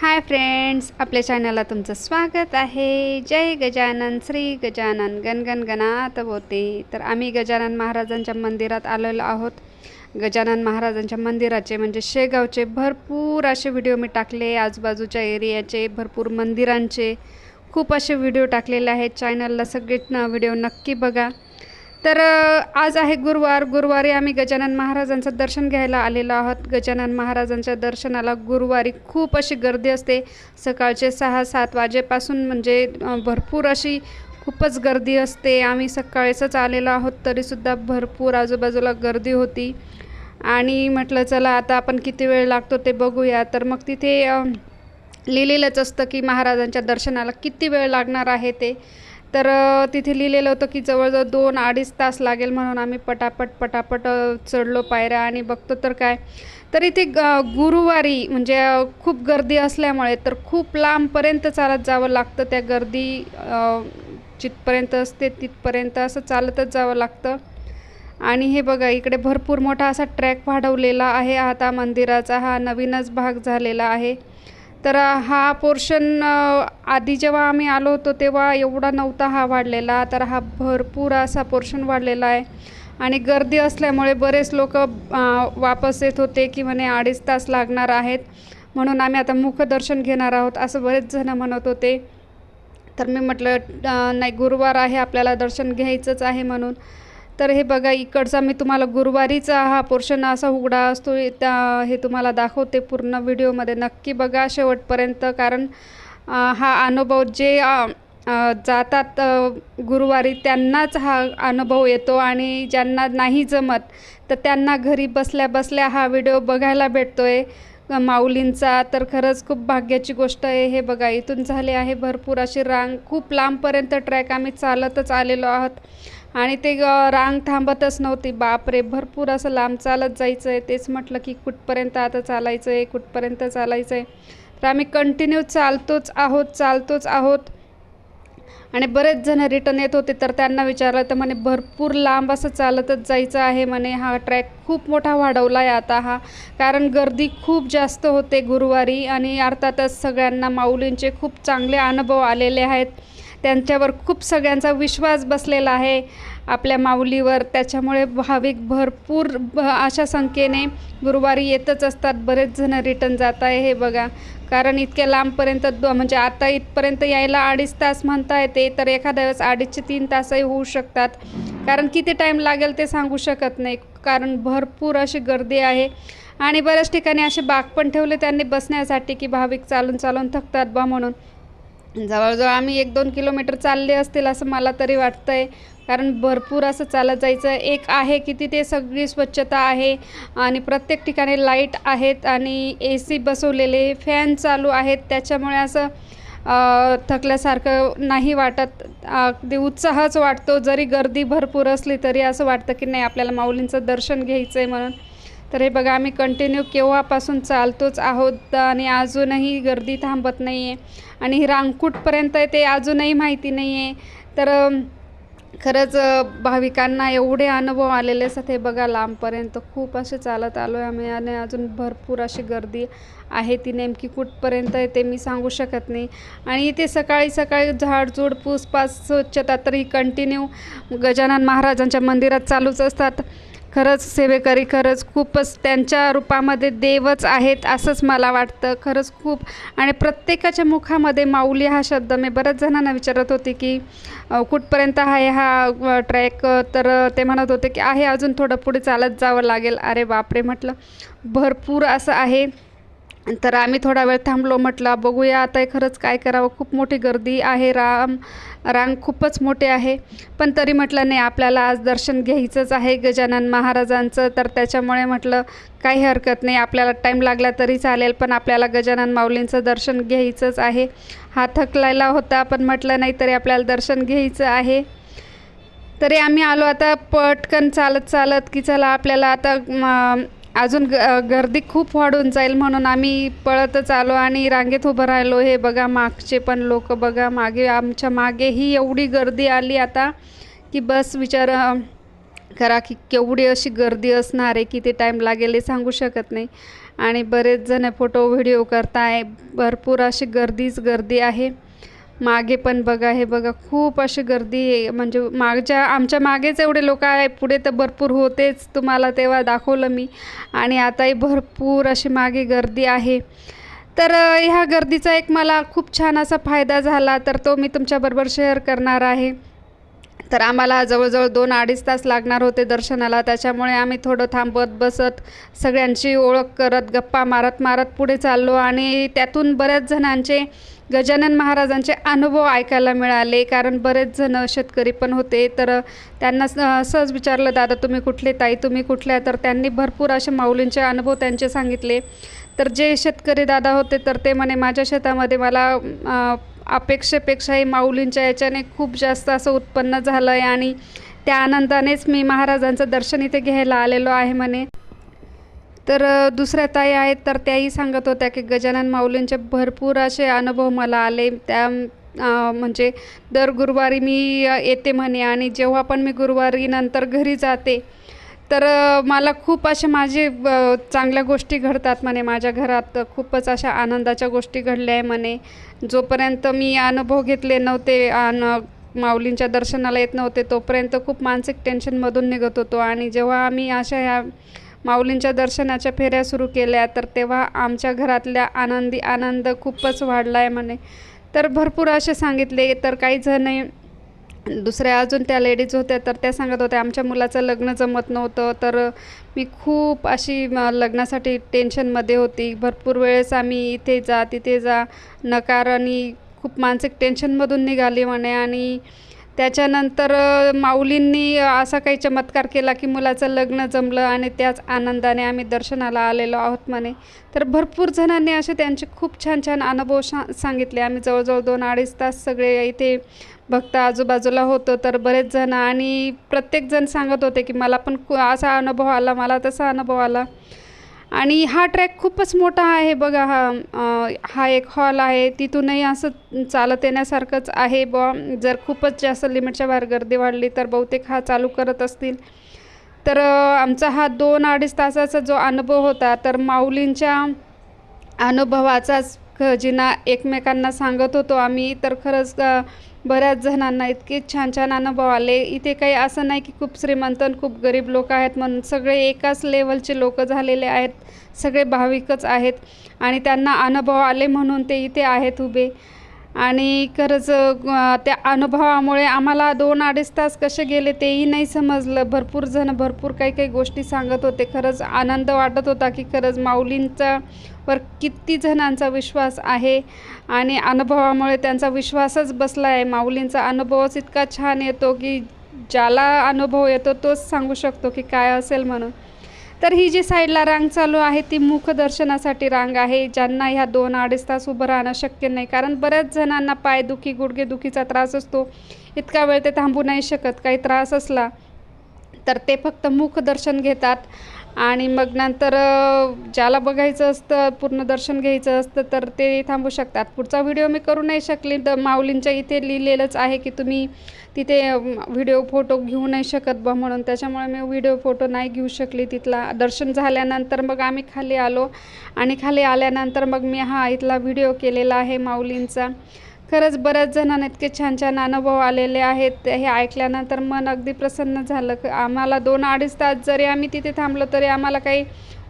Hi friends आपल्या चॅनलला तुमचं स्वागत आहे. जय गजानन श्री गजानन गणगण गणात होते. तर आम्ही गजानन महाराजांच्या मंदिरात आलेलो आहोत. गजानन महाराजांच्या मंदिराचे म्हणजे शेगावचे भरपूर असे व्हिडिओ मी टाकले आजूबाजूच्या एरियाचे भरपूर मंदिरांचे. खूप असे व्हिडिओ टाकलेले आहेत. चॅनलला सगळे व्हिडिओ नक्की बघा. तर आज आहे गुरुवार. गुरुवारी आम्ही गजानन महाराजांचं दर्शन घ्यायला आलेलो आहोत. गजानन महाराजांच्या दर्शनाला गुरुवारी खूप अशी गर्दी असते. सकाळचे सहा सात वाजेपासून म्हणजे भरपूर अशी खूपच गर्दी असते. आम्ही सकाळीच आलेलो आहोत तरीसुद्धा भरपूर आजूबाजूला गर्दी होती. आणि म्हटलं चला आता आपण किती वेळ लागतो ते बघूया. तर मग तिथे लिहिलेलंच असतं की महाराजांच्या दर्शनाला किती वेळ लागणार आहे ते. तर तिथे लिहिलेलं होतं की जवळजवळ दोन अडीच तास लागेल म्हणून आम्ही पटापट पटापट चढलो पायऱ्या आणि बघतो तर काय. तर इथे ग गुरुवारी म्हणजे खूप गर्दी असल्यामुळे तर खूप लांबपर्यंत चालत जावं लागतं. त्या गर्दी जिथपर्यंत असते तिथपर्यंत असं चालतच जावं लागतं. आणि हे बघा इकडे भरपूर मोठा असा ट्रॅक वाढवलेला आहे. आता मंदिराचा हा नवीनच भाग झालेला आहे. तर हा पोर्शन आधी जेव्हा आम्ही आलो होतो तेव्हा एवढा नव्हता हा वाढलेला. तर हा भरपूर असा पोर्शन वाढलेला आहे. आणि गर्दी असल्यामुळे बरेच लोक वापस येत होते की म्हणे अडीच तास लागणार आहेत. म्हणून आम्ही आता मुखदर्शन घेणार आहोत असं बरेच जण म्हणत होते. तर मी म्हटलं नाही गुरुवार आहे आपल्याला दर्शन घ्यायचंच आहे म्हणून. तर हे बघा इकडचा मी तुम्हाला गुरुवारीचा हा पोर्शन असा उघडा असतो त्या हे तुम्हाला दाखवते पूर्ण व्हिडिओमध्ये. नक्की बघा शेवटपर्यंत कारण हा अनुभव जे जातात गुरुवारी त्यांनाच हा अनुभव येतो आणि ज्यांना नाही जमत तर त्यांना घरी बसल्या बसल्या हा व्हिडिओ बघायला भेटतो आहे माऊलींचा तर खरंच खूप भाग्याची गोष्ट आहे. हे बघा इथून झाले आहे भरपूर अशी रांग. खूप लांबपर्यंत ट्रॅक आम्ही चालतच आलेलो आहोत. आणि ते रांग थांबतच नव्हती. बापरे भरपूर असं लांब चालत जायचं आहे तेच म्हटलं की कुठपर्यंत आता चालायचं आहे कुठपर्यंत चालायचं आहे तर आम्ही कंटिन्यू चालतोच आहोत चालतोच आहोत. आणि बरेच जण रिटर्न येत होते तर त्यांना विचारलं तर म्हणे भरपूर लांब असं चालतच जायचं आहे म्हणे. हा ट्रॅक खूप मोठा वाढवला आहे आता हा. कारण गर्दी खूप जास्त होते गुरुवारी आणि अर्थातच सगळ्यांना माऊलींचे खूप चांगले अनुभव आलेले आहेत. त्यांच्यावर खूप सगळ्यांचा विश्वास बसलेला आहे. आपल्या माऊलीवर त्याच्यामुळे भाविक भरपूर भ अशा संख्येने गुरुवारी येतच असतात. बरेच जण रिटर्न जात आहे हे बघा. कारण इतक्या लांबपर्यंत दो म्हणजे आता इथपर्यंत यायला अडीच तास म्हणता येते तर एखाद्या वेळेस अडीचचे तीन तासही होऊ शकतात. कारण किती टाईम लागेल ते सांगू शकत नाही. कारण भरपूर अशी गर्दी आहे. आणि बऱ्याच ठिकाणी असे बाग पण ठेवले त्यांनी बसण्यासाठी की भाविक चालून चालून थकतात बा म्हणून. जवळजवळ आम्ही एक दोन किलोमीटर चालले असतील असं मला तरी वाटतं आहे कारण भरपूर असं चालत जायचं. एक आहे की तिथे सगळी स्वच्छता आहे आणि प्रत्येक ठिकाणी लाइट आहेत आणि ए सी बसवलेले फॅन चालू आहेत. त्याच्यामुळे असं थकल्यासारखं नाही वाटत. अगदी उत्साहच वाटतो. जरी गर्दी भरपूर असली तरी असं वाटतं की नाही आपल्याला माऊलींचं दर्शन घ्यायचं आहे म्हणून. तर हे बघा आम्ही कंटिन्यू केव्हापासून चालतोच आहोत आणि अजूनही गर्दी थांबत नाही आहे आणि रांगकूटपर्यंत आहे ते अजूनही माहिती नाही आहे तर खरंच भाविकांना एवढे अनुभव आलेले असतात. हे बघा लांबपर्यंत खूप असे चालत आलो आहे आम्ही आणि अजून भरपूर अशी गर्दी आहे ती नेमकी कुठपर्यंत आहे ते मी सांगू शकत नाही. आणि इथे सकाळी सकाळी झाडझूड पूसपास स्वच्छता तर ही कंटिन्यू गजानन महाराजांच्या मंदिरात चालूच असतात. खरंच सेवेकरी खरंच खूपच त्यांच्या रूपामध्ये देवच आहेत असंच मला वाटतं. खरंच खूप. आणि प्रत्येकाच्या मुखामध्ये माऊली हा शब्द मी बऱ्याच जणांना विचारत होते की कुठपर्यंत आहे हा ट्रॅक तर ते म्हणत होते की आहे अजून थोडं पुढे चालत जावं लागेल. अरे बापरे म्हटलं भरपूर असं आहे. तर आम्ही थोडा वेळ थांबलो म्हटलं बघूया आता हे खरंच काय करावं. खूप मोठी गर्दी आहे राम. रांग खूपच मोठे आहे. पण तरी म्हटलं नाही आपल्याला आज दर्शन घ्यायचंच आहे गजानन महाराजांचं. तर त्याच्यामुळे म्हटलं काही हरकत नाही. आपल्याला टाईम लागला तरी चालेल पण आपल्याला गजानन माऊलींचं दर्शन घ्यायचंच आहे. हा थकलेला होता पण म्हटलं नाही तरी आपल्याला दर्शन घ्यायचं आहे. तरी आम्ही आलो आता पटकन चालत चालत की चला आपल्याला आता अजून ग गर्दी खूप वाढून जाईल म्हणून आम्ही पळतच आलो आणि रांगेत उभं राहिलो. हे बघा मागचे पण लोक बघा मागे आमच्या मागे ही एवढी गर्दी आली आता की बस विचार करा की केवढी अशी गर्दी असणार आहे किती टाईम लागेल हे सांगू शकत नाही. आणि बरेच जण फोटो व्हिडिओ करताय. भरपूर अशी गर्दीच गर्दी आहे. मागे पण बघा हे बघा खूप अशी गर्दी आहे. म्हणजे मागच्या आमच्या मागेच एवढे लोक आहे पुढे तर भरपूर होतेच तुम्हाला तेव्हा दाखवलं मी. आणि आताही भरपूर अशी मागे गर्दी आहे. तर ह्या गर्दीचा एक मला खूप छान असा फायदा झाला तर तो मी तुमच्याबरोबर शेअर करणार आहे. तर आम्हाला जवळजवळ दोन अडीच तास लागणार होते दर्शनाला. त्याच्यामुळे आम्ही थोडं थांबत बसत सगळ्यांची ओळख करत गप्पा मारत मारत पुढे चाललो. आणि त्यातून बऱ्याच जणांचे गजानन महाराजांचे अनुभव ऐकायला मिळाले. कारण बरेच जण शेतकरी पण होते. तर त्यांना सहज विचारलं दादा तुम्ही कुठले? ताई तुम्ही कुठल्या? तर त्यांनी भरपूर असे माऊलींचे अनुभव त्यांचे सांगितले. तर जे शेतकरी दादा होते तर ते म्हणे माझ्या शेतामध्ये मला अपेक्षेपेक्षाही माऊलींच्या याच्याने खूप जास्त असं उत्पन्न झालं आहे आणि त्या आनंदानेच मी महाराजांचं दर्शन इथे घ्यायला आलेलो आहे म्हणे. तर दुसऱ्या ताई आहेत तर त्याही सांगत होत्या की गजानन माऊलींचे भरपूर असे अनुभव मला आले. त्या म्हणजे दर गुरुवारी मी येते म्हणे आणि जेव्हा पण मी गुरुवारी नंतर घरी जाते तर मला खूप असे माझे चांगल्या गोष्टी घडतात म्हणे. माझ्या घरात खूपच अशा आनंदाच्या गोष्टी घडल्या आहे म्हणे. जोपर्यंत मी अनुभव घेतले नव्हते आणि माऊलींच्या दर्शनाला येत नव्हते तोपर्यंत खूप मानसिक टेन्शनमधून निघत होतो. आणि जेव्हा आम्ही अशा ह्या माऊलींच्या दर्शनाच्या फेऱ्या सुरू केल्या. तर तेव्हा आमच्या घरातल्या आनंदी आनंद खूपच वाढला आहे म्हणे. तर भरपूर असे सांगितले. तर काही जण दुसऱ्या अजून त्या लेडीज होत्या तर त्या सांगत होत्या आमच्या मुलाचं लग्न जमत नव्हतं. तर मी खूप अशी लग्नासाठी टेन्शनमध्ये होती. भरपूर वेळेस आम्ही इथे जा तिथे जा. नकार आणि खूप मानसिक टेन्शनमधून निघाली म्हणे. आणि त्याच्यानंतर माऊलींनी असा काही चमत्कार केला की मुलाचं लग्न जमलं आणि त्याच आनंदाने आम्ही दर्शनाला आलेलो आहोत म्हणे. तर भरपूर जणांनी असे त्यांचे खूप छान छान अनुभव शा सांगितले. आम्ही जवळजवळ दोन अडीच तास सगळे इथे भक्त आजूबाजूला होतो. तर बरेच जण आणि प्रत्येकजण सांगत होते की मला पण असा अनुभव आला मला तसा अनुभव आला. आणि हा ट्रॅक खूपच मोठा आहे बघा हा हा एक हॉल आहे. तिथूनही असं चालत येण्यासारखंच आहे ब जर खूपच जास्त लिमिटच्या बाहेर गर्दी वाढली तर बहुतेक हा चालू करत असतील. तर आमचा हा दोन अडीच तासाचा जो अनुभव होता तर माऊलींच्या अनुभवाचाच खजिना एकमेकांना सांगत होतो आम्ही. तर खरंच बऱ्याच जणांना इतके छान छान अनुभव आले. इथे काही असं नाही की खूप श्रीमंत आणि खूप गरीब लोक आहेत म्हणून सगळे एकाच लेवलचे लोक झालेले आहेत. सगळे भाविकच आहेत आणि त्यांना अनुभव आले म्हणून ते इथे आहेत उभे. आणि खरंच त्या अनुभवामुळे आम्हाला दोन अडीच तास कसे गेले तेही नाही समजलं. भरपूर जण भरपूर काही काही गोष्टी सांगत होते. खरंच आनंद वाटत होता की खरंच माऊलींचा वर किती जणांचा विश्वास आहे आणि अनुभवामुळे त्यांचा विश्वासच बसला आहे. माऊलींचा अनुभवच इतका छान येतो की ज्याला अनुभव येतो तोच सांगू शकतो की काय असेल म्हणून. तर ही जी साईडला रांग चालू आहे ती मुखदर्शनासाठी रांग आहे. ज्यांना ह्या दोन अडीच तास उभं राहणं शक्य नाही कारण बऱ्याच जणांना पायदुखी गुडघेदुखीचा त्रास असतो. इतका वेळ ते थांबू नाही शकत काही त्रास असला तर ते फक्त मुखदर्शन घेतात. आणि मग नंतर ज्याला बघायचं असतं पूर्ण दर्शन घ्यायचं असतं तर ते थांबू शकतात. पुढचा व्हिडिओ मी करू नाही शकली तर माऊलींच्या इथे लिहिलेलंच आहे की तुम्ही तिथे व्हिडिओ फोटो घेऊ नाही शकत बा म्हणून. त्याच्यामुळे मी व्हिडिओ फोटो नाही घेऊ शकली तिथला. दर्शन झाल्यानंतर मग आम्ही खाली आलो. आणि खाली आल्यानंतर मग मी हा इथला व्हिडिओ केलेला आहे माऊलींचा. खरंच बऱ्याच जणांना इतके छान छान अनुभव आलेले आहेत हे ऐकल्यानंतर मन अगदी प्रसन्न झालं. आम्हाला दोन अडीच तास जरी आम्ही तिथे थांबलो तरी आम्हाला काही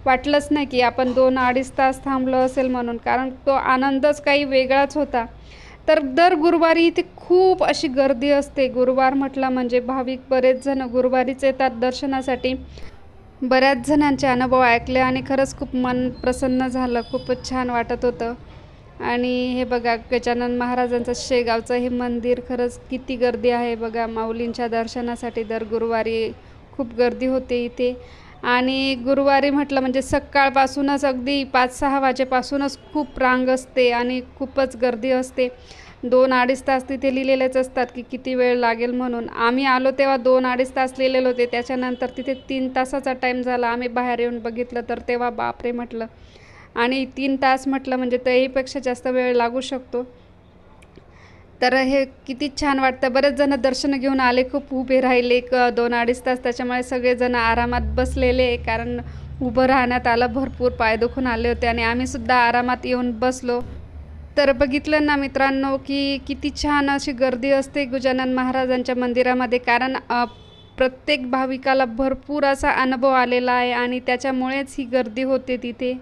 वाटलंच नाही की आपण दोन अडीच तास थांबलो असेल म्हणून कारण तो आनंदच काही वेगळाच होता. तर दर गुरुवारी इथे खूप अशी गर्दी असते. गुरुवार म्हटलं म्हणजे भाविक बरेच जण गुरुवारीच येतात दर्शनासाठी. बऱ्याच जणांचे अनुभव ऐकले आणि खरंच खूप मन प्रसन्न झालं. खूपच छान वाटत होतं. आणि हे बघा गजानन महाराजांचं शेगावचं हे मंदिर खरंच किती गर्दी आहे बघा. माऊलींच्या दर्शनासाठी दर गुरुवारी खूप गर्दी होते इथे. आणि गुरुवारी म्हटलं म्हणजे सकाळपासूनच अगदी पाच सहा वाजेपासूनच खूप रांग असते आणि खूपच गर्दी असते. दोन अडीच तास तिथे लिहिलेलेच असतात की किती वेळ लागेल म्हणून. आम्ही आलो तेव्हा दोन अडीच तास लिहिलेले होते. त्याच्यानंतर तिथे तीन तासाचा टाईम झाला. आम्ही बाहेर येऊन बघितलं तर तेव्हा बापरे म्हटलं. आणि तीन तास म्हटलं म्हणजे त्याहीपेक्षा जास्त वेळ लागू शकतो. तर हे किती छान वाटतं. बरेच जण दर्शन घेऊन आले खूप उभे राहिले क दोन अडीच तास. त्याच्यामुळे सगळेजण आरामात बसलेले कारण उभं राहण्यात आलं भरपूर पाय दुखून आले होते आणि आम्हीसुद्धा आरामात येऊन बसलो. तर बघितलं ना मित्रांनो की किती छान अशी गर्दी असते गजानन महाराजांच्या मंदिरामध्ये कारण प्रत्येक भाविकाला भरपूर असा अनुभव आलेला आहे आणि त्याच्यामुळेच ही गर्दी होते तिथे.